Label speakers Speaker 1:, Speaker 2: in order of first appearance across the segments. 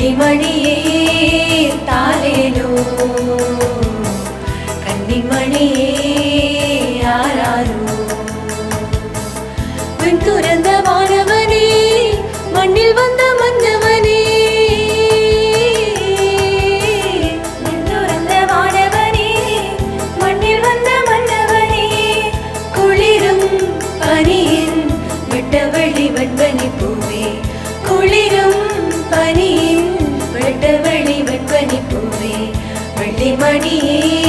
Speaker 1: കണ്ണിമണിയേ താലേനോ കന്നിമണിയേ ആരാനോ പിന്തുരന്തോ மணியே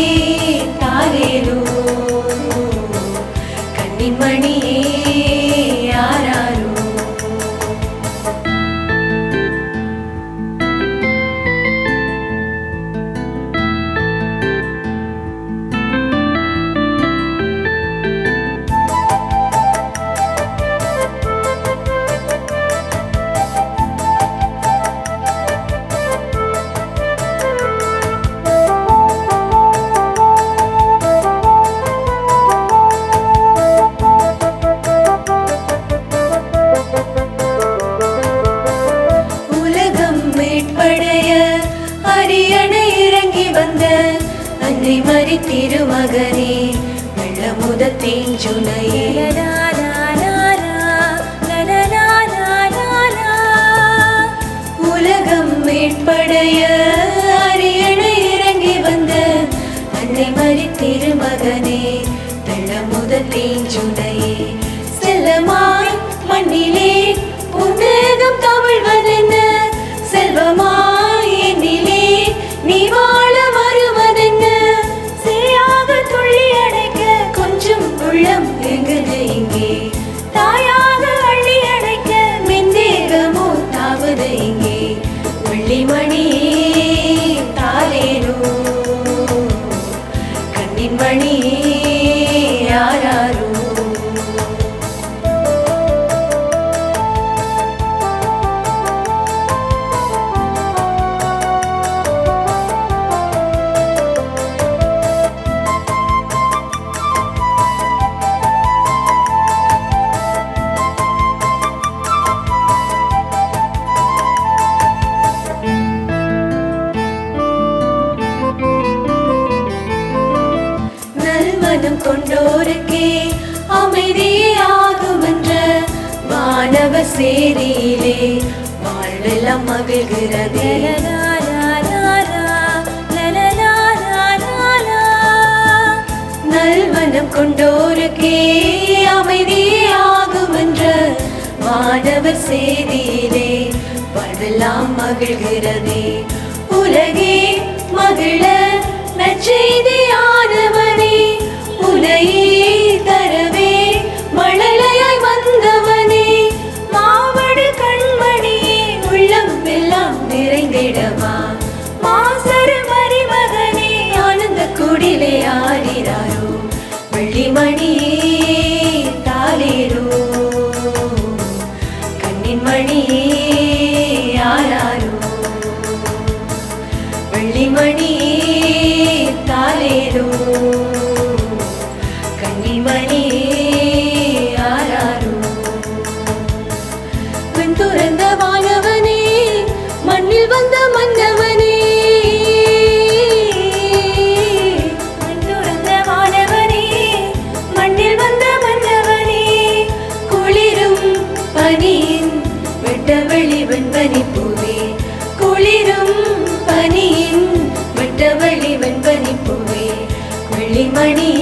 Speaker 1: திருமகனே வெள்ள முதத்தேன் சுனையே பொன்னின் மணியே யாராரோ கொண்டோருக்கே அமைதியாகும் என்ற மாணவ சேரியிலே வாழ்வெல்லாம் மகிழ்கிறதே. நல்வனம் கொண்டோருக்கே அமைதியாகும் என்ற மாணவர் செய்தியிலே வாழ்வெல்லாம் மகிழ்கிறதே. உலகே ஆடிடவா மாசரு மரிமகனே ஆனந்த குடிலே ஆடினாரோ? வெள்ளிமணியே தாளேரோ? கண்ணின் மணியே ஆராரோ? வெள்ளிமணியே தாளேரோ? கண்ணின் மணியே மணி